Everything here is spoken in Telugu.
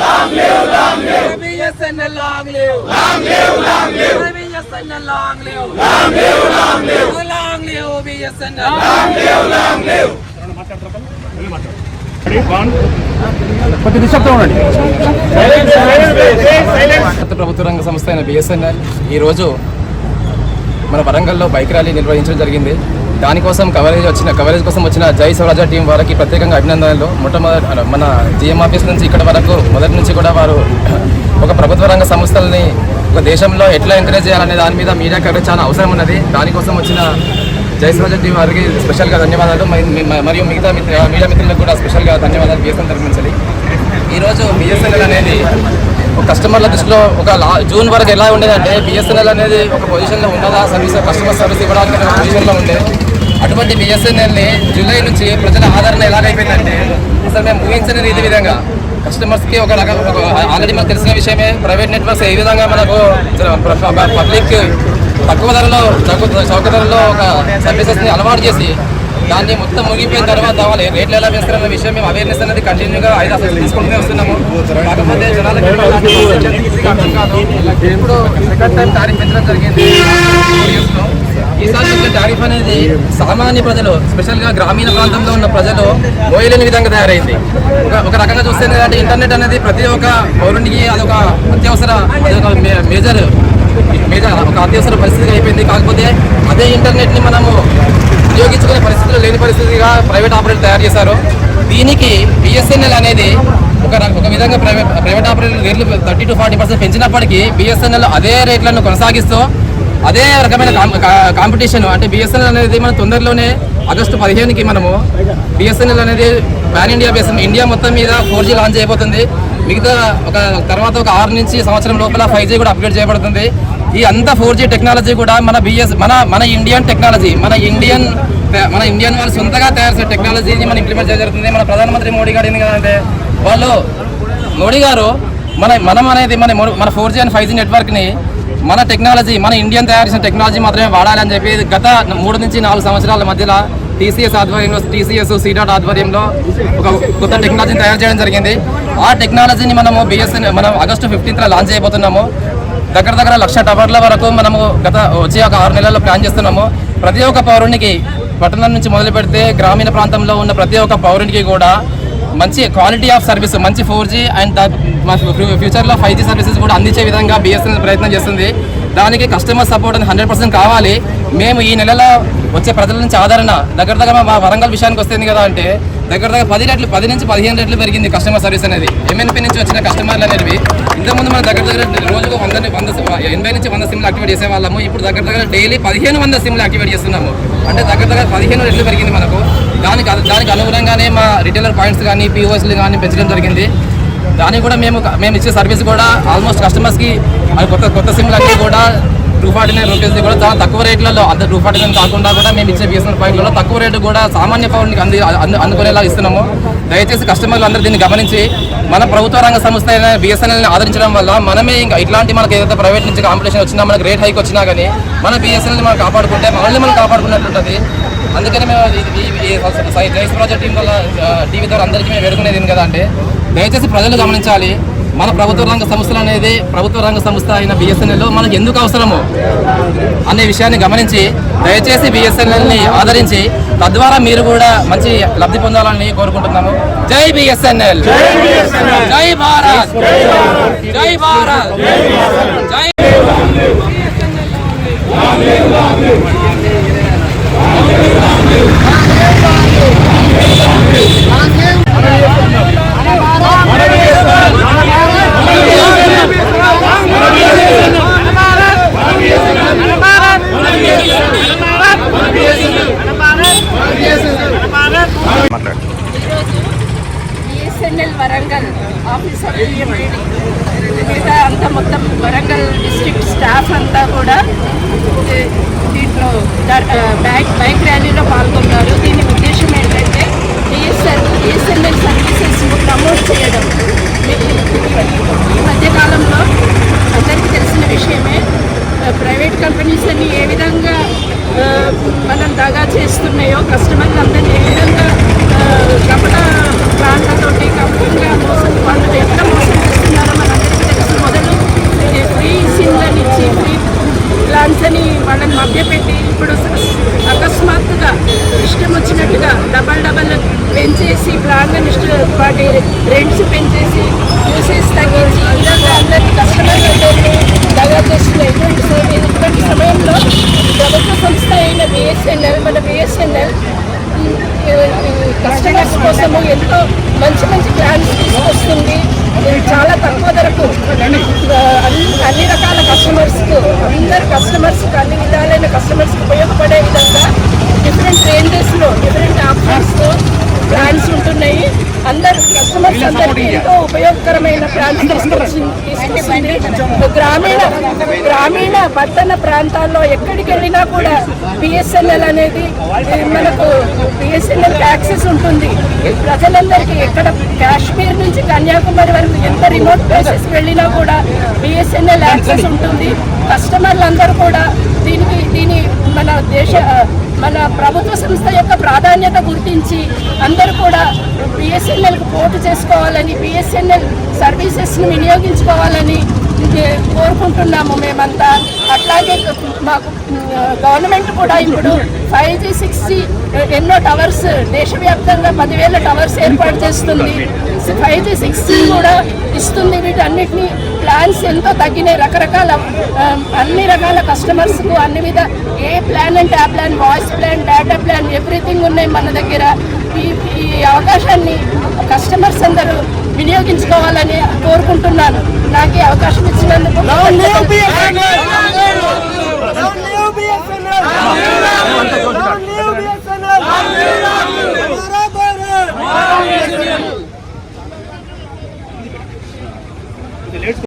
Long live, long live. BSNL long live. Long live, long live. BSNL long live. Long live, long live. Long live BSNL. Long live, long live. కొద్ది నిశ్శబ్దం ఉండండి భారత ప్రభుత్వ రంగ సంస్థ అయిన బిఎస్ఎన్ఎల్ ఈరోజు మన వరంగల్లో బైక్ ర్యాలీ నిర్వహించడం జరిగింది. దానికోసం కవరేజ్ వచ్చిన కవరేజ్ కోసం వచ్చిన జై స్వరాజ టీం వారికి ప్రత్యేకంగా అభినందనలు. మొట్టమొదటి మన జిఎం ఆఫీస్ నుంచి ఇక్కడ వరకు మొదటి నుంచి కూడా వారు ఒక ప్రభుత్వ రంగ సంస్థలని ఒక దేశంలో ఎట్లా ఎంకరేజ్ చేయాలనే దాని మీద మీడియా కవరేజ్ చాలా అవసరం ఉన్నది. దానికోసం వచ్చిన జై స్వరాజ టీం వారికి స్పెషల్గా ధన్యవాదాలు. మరియు మిగతా మిత్ర మీడియా మిత్రులకు కూడా స్పెషల్గా ధన్యవాదాలు. బిఎస్ఎన్ తరఫించాలి ఈరోజు బిఎస్ఎన్ఎల్ అనేది కస్టమర్ల దృష్టిలో ఒక లా జూన్ వరకు ఎలా ఉండేదంటే బిఎస్ఎన్ఎల్ అనేది ఒక పొజిషన్లో ఉన్నదా సర్వీస్ కస్టమర్ సర్వీస్ ఇవ్వడానికి ఒక పొజిషన్లో ఉండే. అటువంటి బిఎస్ఎన్ఎల్ని జూలై నుంచి ప్రజల ఆదరణ ఎలాగైపోయిందంటే అసలు మేము ఊహించని రీతి విధంగా కస్టమర్స్కి ఒక రకం ఒక ఆల్రెడీ మనకు తెలిసిన విషయమే ప్రైవేట్ నెట్వర్క్స్ ఏ విధంగా మనకు పబ్లిక్ తక్కువ ధరలో చౌక చౌక ధరలో ఒక సర్వీసెస్ని అలవాటు చేసి దాన్ని మొత్తం ముగిపోయిన తర్వాత వాళ్ళు రేట్లు ఎలా వేస్తారన్న విషయం మేము అవేర్నెస్ అనేది కంటిన్యూగా ఐదు అసలు తీసుకుంటూనే వస్తున్నాము. కాకపోతే జనాలకు అర్థం కాదు. ఇప్పుడు సెకండ్ టైం టారిఫ్ పెంచడం జరిగింది. ఈసారి టారిఫ్ అనేది సామాన్య ప్రజలు స్పెషల్గా గ్రామీణ ప్రాంతంలో ఉన్న ప్రజలు మోయలేని విధంగా తయారైంది. ఒక రకంగా చూస్తే అంటే ఇంటర్నెట్ అనేది ప్రతి ఒక్క పౌరునికి అదొక అత్యవసర అదొక మేజర్ మేజర్ ఒక అత్యవసర పరిస్థితి అయిపోయింది. కాకపోతే అదే ఇంటర్నెట్ని మనము ఉపయోగించుకునే పరిస్థితులు లేని పరిస్థితిగా ప్రైవేట్ ఆపరేటర్ తయారు చేశారు. దీనికి బిఎస్ఎన్ఎల్ అనేది ఒక ఒక విధంగా ప్రైవేట్ ప్రైవేట్ ఆపరేటర్ రేట్లు థర్టీ టు ఫార్టీ పర్సెంట్ పెంచినప్పటికీ బిఎస్ఎన్ఎల్ అదే రేట్లను కొనసాగిస్తూ అదే రకమైన కాంపిటీషన్ అంటే బిఎస్ఎన్ఎల్ అనేది మన తొందరలోనే ఆగస్టు పదిహేనుకి మనము బిఎస్ఎన్ఎల్ అనేది పాన్ ఇండియా బేస్ ఇండియా మొత్తం మీద ఫోర్ జీ లాంచ్ అయిపోతుంది. మిగతా ఒక తర్వాత ఒక ఆరు నుంచి సంవత్సరం లోపల ఫైవ్ జీ కూడా అప్గ్రేడ్ చేయబడుతుంది. ఈ అంతా ఫోర్ జీ టెక్నాలజీ కూడా మన బిఎస్ మన మన ఇండియన్ టెక్నాలజీ మన ఇండియన్ మన ఇండియన్ వాళ్ళు సొంతగా తయారు చేసే టెక్నాలజీని మనం ఇంప్లిమెంట్ చేయడం జరుగుతుంది. మన ప్రధానమంత్రి మోడీ గారు ఏంది వాళ్ళు మోడీ గారు మన మనం అనేది మన మన four G and five G నెట్వర్క్ని మన టెక్నాలజీ మన ఇండియన్ తయారు చేసిన టెక్నాలజీ మాత్రమే వాడాలని చెప్పి గత మూడు నుంచి నాలుగు సంవత్సరాల మధ్యలో టీసీఎస్ ఆధ్వర్యంలో టీసీఎస్ సీడాట్ ఆధ్వర్యంలో ఒక కొత్త టెక్నాలజీని తయారు చేయడం జరిగింది. ఆ టెక్నాలజీని మనము బిఎస్ఎన్ మనం ఆగస్టు ఫిఫ్టీన్త్లో లాంచ్ చేయబోతున్నాము. దగ్గర దగ్గర లక్ష టవర్ల వరకు మనము గత వచ్చే ఒక ఆరు నెలల్లో ప్లాన్ చేస్తున్నాము. ప్రతి ఒక్క పౌరునికి పట్టణం నుంచి మొదలు పెడితే గ్రామీణ ప్రాంతంలో ఉన్న ప్రతి ఒక్క పౌరునికి కూడా మంచి క్వాలిటీ ఆఫ్ సర్వీస్ మంచి ఫోర్ జీ అండ్ ఫ్యూచర్లో ఫైవ్ జీ సర్వీసెస్ కూడా అందించే విధంగా బిఎస్ఎన్ఎల్ ప్రయత్నం చేస్తుంది. దానికి కస్టమర్ సపోర్ట్ అని హండ్రెడ్ పర్సెంట్ కావాలి. మేము ఈ నెలలో వచ్చే ప్రజల నుంచి ఆదరణ దగ్గర దగ్గర మా వరంగల్ విషయానికి వస్తుంది కదా అంటే దగ్గర దగ్గర పది రెట్లు పది నుంచి పదిహేను రెట్లు పెరిగింది కస్టమర్ సర్వీస్ అనేది. ఎంఎన్పీ నుంచి వచ్చిన కస్టమర్లు అనేవి ఇంతకుముందు మన దగ్గర దగ్గర రోజుకు వంద వంద ఎనభై నుంచి వంద సిమ్లు యాక్టివేట్ చేసే వాళ్ళము ఇప్పుడు దగ్గర దగ్గర డైలీ పదిహేను వందల సిమ్లు యాక్టివేట్ చేస్తున్నాము. అంటే దగ్గర దగ్గర పదిహేను రెట్లు పెరిగింది మనకు. దానికి దానికి అనుగుణంగానే మా రిటైలర్ పాయింట్స్ కానీ పిఓఎస్లు కానీ పెంచడం జరిగింది. దానికి కూడా మేము మేము ఇచ్చే సర్వీస్ కూడా ఆల్మోస్ట్ కస్టమర్స్కి కొత్త కొత్త సిమ్లు అన్నీ కూడా టూ ఫార్టీ నైన్ రూపీస్ కూడా చాలా తక్కువ రేట్లలో అంత టూ ఫార్టీ నైన్ కాకుండా కూడా మేము ఇచ్చే బిఎస్ఎన్ఎల్ పాయింట్లలో తక్కువ రేటు కూడా సామాన్య పౌరునికి అంది అందు అందుకునేలా ఇస్తున్నాము. దయచేసి కస్టమర్లు అందరూ దీన్ని గమనించి మన ప్రభుత్వ రంగ సంస్థ అయిన బిఎస్ఎన్ఎల్ని ఆదరించడం వల్ల మనమే ఇంకా ఇట్లాంటి మనకి ఏదైతే ప్రైవేట్ నుంచి కాంపిటీషన్ వచ్చినా మనకి రేట్ హైక్ వచ్చినా కానీ మన బిఎస్ఎన్ఎల్ని మనం కాపాడుకుంటే మనల్ని మనం కాపాడుకున్నట్టుంటుంది అందుకని మేము ఈ- జైస్ ప్రాజెక్ట్ టీం వల్ల టీవీ ద్వారా అందరికీ మేము వేడుకునేది కదా అంటే దయచేసి ప్రజలు గమనించాలి. మన ప్రభుత్వ రంగ సంస్థలు అనేది ప్రభుత్వ రంగ సంస్థ అయిన బిఎస్ఎన్ఎల్ మనకు ఎందుకు అవసరము అనే విషయాన్ని గమనించి దయచేసి బిఎస్ఎన్ఎల్ని ఆదరించి తద్వారా మీరు కూడా మంచి లబ్ధి పొందాలని కోరుకుంటున్నాము. జై బిఎస్ఎన్ఎల్ జై భారత్! జై భారత్! జై వరంగల్ ఆఫీసర్ మిగతా అంతా మొత్తం వరంగల్ డిస్ట్రిక్ట్ స్టాఫ్ అంతా కూడా దీంట్లో బైక్ బైక్ ర్యాలీలో పాల్గొన్నారు. దీని ఉద్దేశం ఏంటంటే బిఎస్ఎన్ బిఎస్ఎన్ఎల్ సర్వీసెస్ ప్రమోట్ చేయడం. ఈ మధ్యకాలంలో అందరికీ తెలిసిన విషయమే ప్రైవేట్ కంపెనీస్ అన్ని ఏ విధంగా మనం దగా చేస్తున్నాయో కస్టమర్లు అందరినీ ఏ విధంగా ఆ, కపట ప్లాన్లతోటి కపటంగా మోసం వాళ్ళు ఎంత మోసం చేస్తున్నారో రెంట్స్ పెంచేసి యూసేజ్ తగ్గించి ఈ విధంగా అందరికీ కస్టమర్స్ అందరినీ దగా చేస్తున్న ఇటువంటి సమయం ఇటువంటి సమయంలో ప్రభుత్వ సంస్థ అయిన బిఎస్ఎన్ఎల్ మన బిఎస్ఎన్ఎల్ కస్టమర్స్ కోసము ఎంతో మంచి మంచి ప్లాన్స్ తీసుకొస్తుంది. చాలా తక్కువ ధరకు అన్ని అన్ని రకాల కస్టమర్స్కు అందరు కస్టమర్స్కి అన్ని విధాలైన కస్టమర్స్కి ఉపయోగపడే విధంగా డిఫరెంట్ రేంజెస్లో డిఫరెంట్ ఆప్షన్స్తో ప్లాన్స్ ఉంటున్నాయి అందరు కస్టమర్స్ అందరికీ ఎంతో ఉపయోగకరమైన తీసుకొస్తుంది. గ్రామీణ గ్రామీణ పట్టణ ప్రాంతాల్లో ఎక్కడికి వెళ్ళినా కూడా బిఎస్ఎన్ఎల్ అనేది మనకు బిఎస్ఎన్ఎల్ యాక్సెస్ ఉంటుంది. ప్రజలందరికీ ఎక్కడ కాశ్మీర్ నుంచి కన్యాకుమారి వరకు ఎంత రిమోట్ ప్లేసెస్ వెళ్ళినా కూడా బిఎస్ఎన్ఎల్ యాక్సెస్ ఉంటుంది. కస్టమర్లందరూ కూడా దీనికి దీని మన దేశ మన ప్రభుత్వ సంస్థ యొక్క ప్రాధాన్యత గుర్తించి అందరూ కూడా బిఎస్ఎన్ఎల్కు పోటు చేసుకోవాలని బిఎస్ఎన్ఎల్ సర్వీసెస్ని వినియోగించుకోవాలని కోరుకుంటున్నాము మేమంతా. అట్లాగే మాకు గవర్నమెంట్ కూడా ఇప్పుడు ఫైవ్ జీ సిక్స్ జీ ఎన్నో టవర్స్ దేశవ్యాప్తంగా పదివేల టవర్స్ ఏర్పాటు చేస్తుంది. ఫైవ్ జీ సిక్స్ జీ కూడా ఇస్తుంది. వీటన్నిటిని ప్లాన్స్ ఎంతో తగ్గినాయి. రకరకాల ఆ, అన్ని రకాల కస్టమర్స్కు అన్ని విధ ఏ ప్లాన్ అంటే ఆ plan voice plan data plan everything ఉన్నాయి మన దగ్గర. ఈ ఈ అవకాశాన్ని కస్టమర్స్ అందరూ వినియోగించుకోవాలని కోరుకుంటున్నాను. నాకు ఈ అవకాశం ఇచ్చినందుకు